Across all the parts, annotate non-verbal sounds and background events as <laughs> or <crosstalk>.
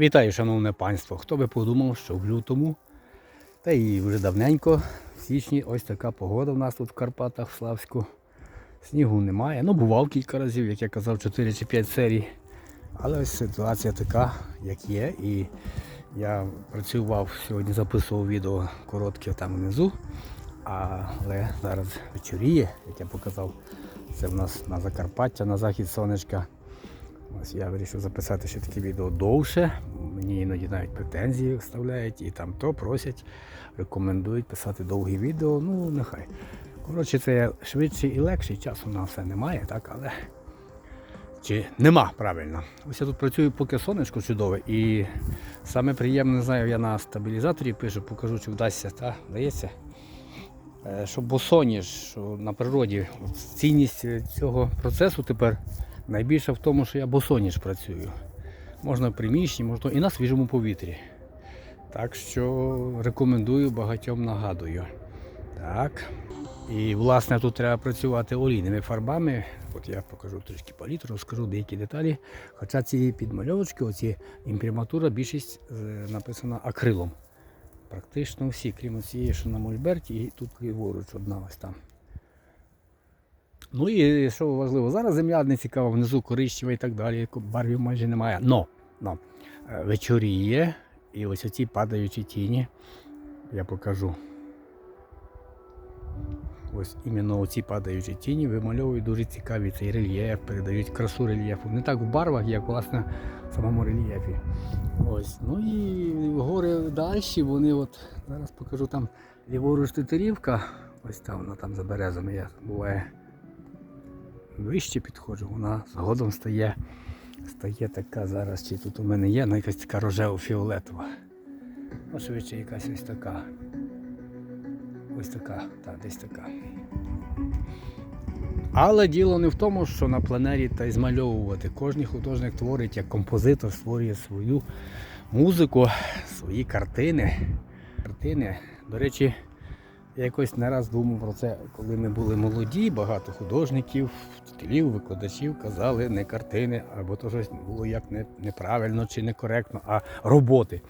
Вітаю, шановне панство. Хто би подумав, що в лютому, та і вже давненько, в січні ось така погода в нас тут в Карпатах, в Славську. Снігу немає. Ну, бував кілька разів, як я казав, 4 чи 5 серій. Але ось ситуація така, як є. І я працював сьогодні, записував відео коротке там внизу. Але зараз вечоріє, як я показав, це в нас на Закарпаття, на захід сонечка. Ось я вирішив записати ще таке відео довше. Мені іноді навіть претензії вставляють і там то просять, рекомендують писати довгі відео. Ну, нехай. Коротше, це швидше і легше, часу на все немає, так, але чи нема правильно. Ось я тут працюю, поки сонечко чудове. І саме приємне, не знаю, я на стабілізаторі пишу, покажу, чи вдасться, та вдається. Е, Що босоніж, на природі цінність цього процесу тепер найбільша в тому, що я босоніж працюю. Можна в приміщенні, можна і на свіжому повітрі. Так що рекомендую багатьом нагадую. Так. І власне тут треба працювати олійними фарбами. От я покажу трішки палітру, розкажу деякі деталі. Хоча ці підмальовочки, оці імприматура, більшість е, написана акрилом. Практично всі, крім цієї, що на мольберті, і тут ліворуч одна ось там. Ну і що важливо, зараз земля не цікава, внизу коричнева і так далі, барвів майже немає. Но, но е, вечоріє, і ось оці падаючі тіні, я покажу. Ось іменно оці падаючі тіні вимальовують дуже цікавий цей рельєф, передають красу рельєфу. Не так в барвах, як власне в самому рельєфі. Ось. Ну і гори далі, вони от, зараз покажу там ліворуч Тетерівка, ось там вона там за березами я буває вище підходжу, вона згодом стає, стає така зараз, чи тут у мене є, ну якась така рожево-фіолетова. Ну, швидше якась ось така. Ось така, так, десь така. Але діло не в тому, що на пленері та й змальовувати. Кожен художник творить як композитор, створює свою музику, свої картини. Картини. До речі, я якось не раз думав про це, коли ми були молоді, багато художників, вчителів, викладачів казали не картини, або то щось було як не, неправильно чи некоректно, а роботи.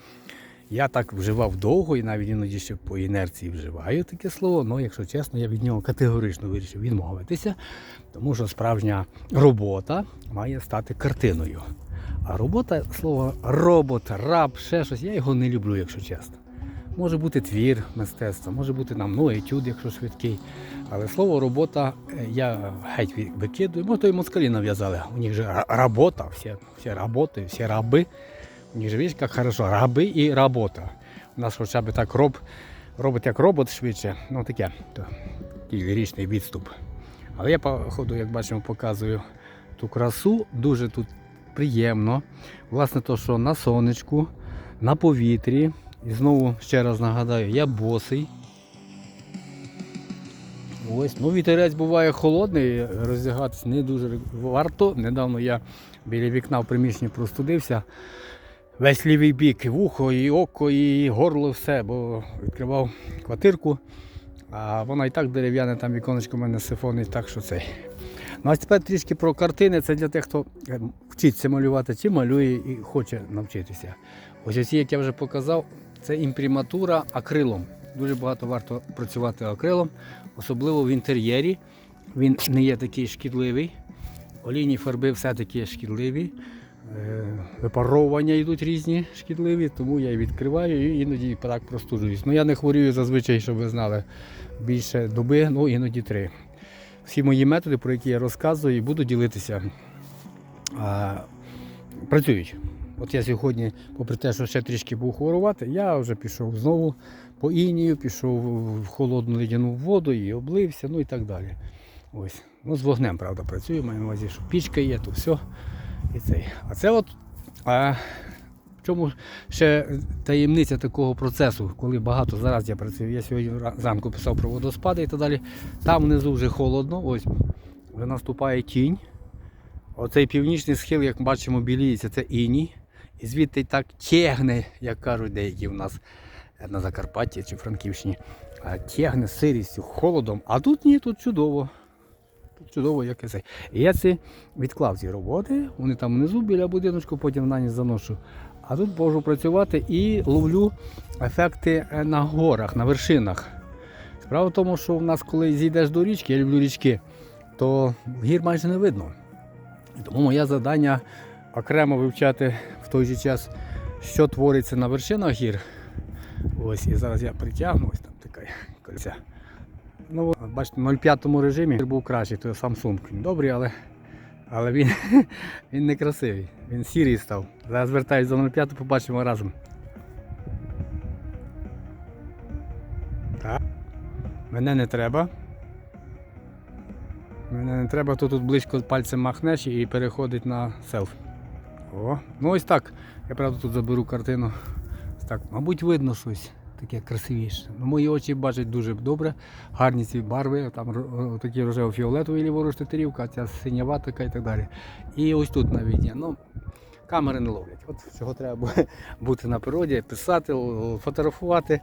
Я так вживав довго і навіть іноді ще по інерції вживаю таке слово, але якщо чесно, я від нього категорично вирішив відмовитися, тому що справжня робота має стати картиною. А робота, слово робот, раб, ще щось, я його не люблю, якщо чесно. Може бути твір мистецтва, може бути нам ну, етюд, якщо швидкий. Але слово робота я геть викидую. Може, то і москалі нав'язали. У них же робота, всі, всі роботи, всі раби. У них же видиш, як хорошо, раби і робота. У нас хоча б так роб, робить як робот швидше. Ну таке, то, такий ліричний відступ. Але я по ходу, як бачимо, показую ту красу. Дуже тут приємно. Власне, то, що на сонечку, на повітрі. І знову ще раз нагадаю, я босий. Ось, ну вітерець буває холодний, роздягатись не дуже варто. Недавно я біля вікна в приміщенні простудився. Весь лівий бік, і вухо, і око, і горло, все, бо відкривав квартирку, а вона і так дерев'яне, там віконечко в мене сифонне, так що цей. Ну а тепер трішки про картини. Це для тих, хто е, вчиться малювати чи малює і хоче навчитися. Ось оці, як я вже показав, це імприматура акрилом. Дуже багато варто працювати акрилом, особливо в інтер'єрі. Він не є такий шкідливий. Олійні фарби все-таки шкідливі. Е, Випаровування йдуть різні шкідливі, тому я і відкриваю і іноді так простужуюсь. Ну я не хворію зазвичай, щоб ви знали, більше доби, ну іноді три. Всі мої методи, про які я розказую, і буду ділитися, працюють. От я сьогодні, попри те, що ще трішки був хворувати, я вже пішов знову по інію, пішов в холодну ледяну воду і облився, ну і так далі. Ось. Ну, з вогнем, правда, працюю, маю на увазі, що пічка є, то все. І цей. А це от а, в чому ще таємниця такого процесу, коли багато зараз я працюю. Я сьогодні ра- зранку писав про водоспади і так далі. Там внизу вже холодно, ось вже наступає тінь. Оцей північний схил, як бачимо, біліється, це іній. І звідти так тягне, як кажуть деякі в нас на Закарпатті чи Франківщині. Тягне сирістю, холодом. А тут ні, тут чудово. Тут чудово, як і це. І я ці відклав ці роботи, вони там внизу біля будиночку, потім на ніч заношу. А тут можу працювати і ловлю ефекти е, на горах, на вершинах. Справа в тому, що в нас, коли зійдеш до річки, я люблю річки, то гір майже не видно. Тому моє завдання окремо вивчати той же час, що твориться на вершинах гір. Ось і зараз я притягну, ось там така кольця. Ну, бачите, в 0,5 режимі був кращий, то Samsung. Добрий, але, але він, <laughs> він не красивий. Він сірий став. Зараз звертаюсь до 0,5, побачимо разом. Так. Мене не треба. Мене не треба, то тут близько пальцем махнеш і переходить на селфі. О, ну ось так. Я правда тут заберу картину. Так, мабуть, видно щось таке красивіше. Ну, мої очі бачать дуже добре. Гарні ці барви, там такі рожево-фіолетові ліворуч тетерівка, ця синява така і так далі. І ось тут навіть є. Ну, камери не ловлять. От чого треба <laughs> бути на природі, писати, фотографувати.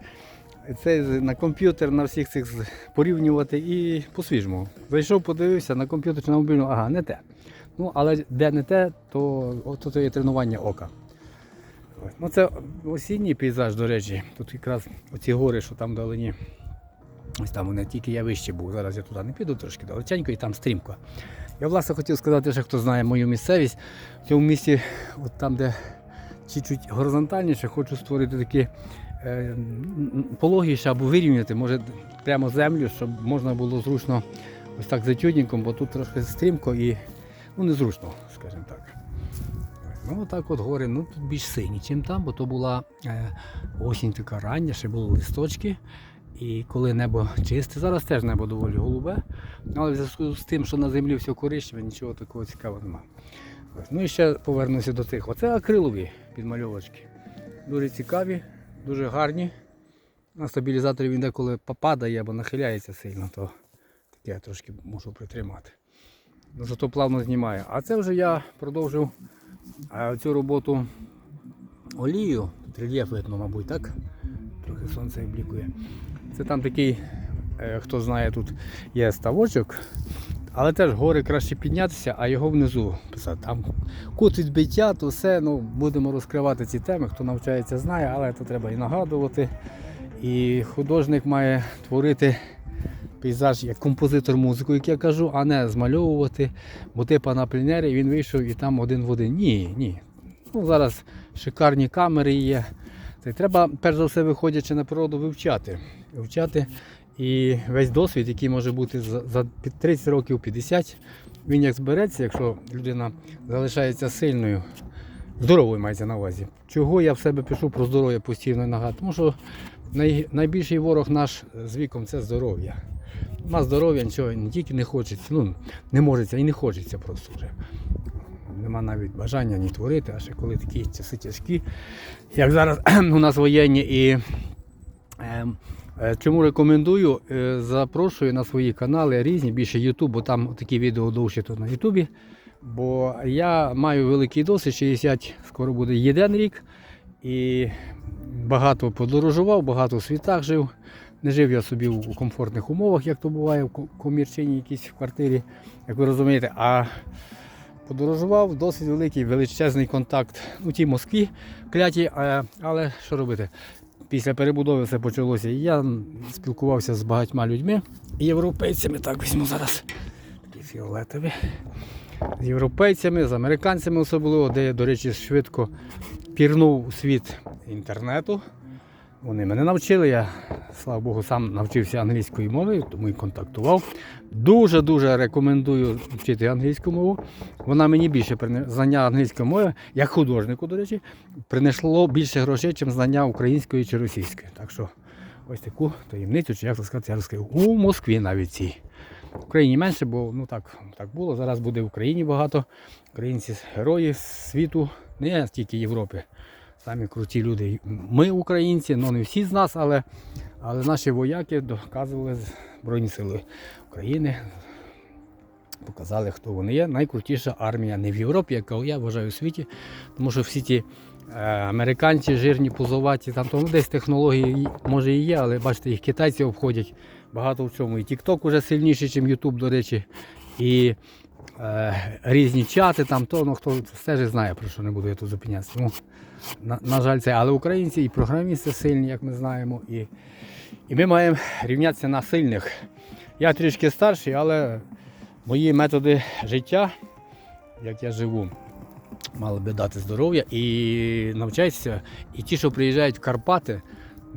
Це на комп'ютер, на всіх цих порівнювати і по-свіжому. Зайшов, подивився на комп'ютер чи на мобільну, ага, не те. Ну, але де не те, то то є тренування ока. Ну, це осінній пейзаж, до речі. Тут якраз оці гори, що там вдалині. Ось там вони тільки я вище був. Зараз я туди не піду трошки далеченько і там стрімко. Я власне хотів сказати, що хто знає мою місцевість, в цьому місці, от там, де чуть-чуть горизонтальніше, хочу створити такі е, пологіше або вирівняти, може прямо землю, щоб можна було зручно ось так за тюдінком, бо тут трошки стрімко і ну, незручно, скажімо так. Ну, отак от гори, ну тут більш сині, чим там, бо то була е, осінь така рання, ще були листочки. І коли небо чисте, зараз теж небо доволі голубе, але в зв'язку з тим, що на землі все коричневе, нічого такого цікавого немає. Ну і ще повернуся до тих. Оце акрилові підмальовочки. Дуже цікаві, дуже гарні. На стабілізаторі він деколи попадає або нахиляється сильно, то таке я трошки можу притримати. Зато плавно знімає. А це вже я продовжив цю роботу олією. Рельєф видно, мабуть, так? Трохи сонце облікує. Це там такий, е, хто знає, тут є ставочок, але теж гори краще піднятися, а його внизу писати. Там кут відбиття, то все, ну, будемо розкривати ці теми. Хто навчається, знає, але це треба і нагадувати. І художник має творити пейзаж як композитор музику, як я кажу, а не змальовувати, бо типа на пленері він вийшов і там один в один. Ні, ні. Ну, зараз шикарні камери є. Це треба, перш за все, виходячи на природу, вивчати. Вивчати і весь досвід, який може бути за, за 30 років, 50, він як збереться, якщо людина залишається сильною, здоровою мається на увазі. Чого я в себе пишу про здоров'я постійно нагадую? Тому що найбільший ворог наш з віком це здоров'я. На здоров'я нічого не тільки не хочеться, ну не можеться і не хочеться просто вже. Нема навіть бажання ні творити, а ще коли такі часи тяжкі, як зараз <clears throat> у нас воєнні і ем, е, чому рекомендую, е, запрошую на свої канали різні, більше YouTube, бо там такі відео довші тут на Ютубі. Бо я маю великий досвід, 60, скоро буде єдин рік. І багато подорожував, багато в світах жив. Не жив я собі у комфортних умовах, як то буває в комірчині якійсь в квартирі, як ви розумієте. А подорожував досить великий величезний контакт у тій Москві кляті, але що робити? Після перебудови все почалося. Я спілкувався з багатьма людьми, європейцями, так візьму зараз такі фіолетові. З європейцями, з американцями особливо, де я, до речі, швидко пірнув у світ інтернету. Вони мене навчили, я, слава Богу, сам навчився англійської мови, тому і контактував. Дуже-дуже рекомендую вчити англійську мову. Вона мені більше прине- знання англійської мови, як художнику, до речі, принесло більше грошей, ніж знання української чи російської. Так що ось таку таємницю, чи як сказати, я розкрив. У Москві навіть цій. В Україні менше, бо ну так, так було. Зараз буде в Україні багато. Українці герої світу, не тільки Європи. Самі круті люди. Ми українці, ну не всі з нас, але, але наші вояки доказували Збройні Сили України. Показали, хто вони є. Найкрутіша армія не в Європі, яка я вважаю у світі. Тому що всі ті е, американці, жирні, позоваті, там то, ну, десь технології може і є, але бачите, їх китайці обходять багато в чому. І TikTok уже сильніший, ніж YouTube, до речі. І різні чати, там то, ну хто стежить, знає, про що не буду я тут зупинятися. Тому, на, на жаль, це. Але українці і програмісти сильні, як ми знаємо, і, і ми маємо рівнятися на сильних. Я трішки старший, але мої методи життя, як я живу, мали би дати здоров'я і навчайтеся. І ті, що приїжджають в Карпати,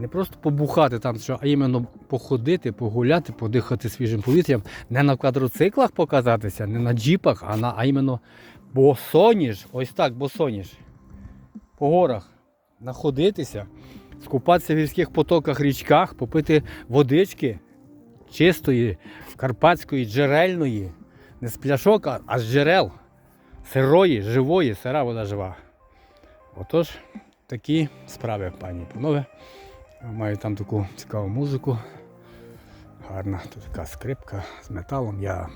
не просто побухати там, що, а іменно походити, погуляти, подихати свіжим повітрям, не на квадроциклах показатися, не на джіпах, а на а іменно босоніж, ось так, босоніж. По горах находитися, скупатися в гірських потоках, річках, попити водички чистої, карпатської, джерельної, не з пляшок, а- з джерел, сирої, живої, сира вода жива. Отож, такі справи, пані панове. Маю там таку цікаву музику. Гарна тут така скрипка з металом. Я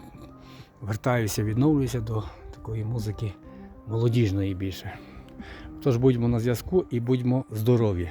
вертаюся, відновлююся до такої музики молодіжної більше. Тож будьмо на зв'язку і будьмо здорові.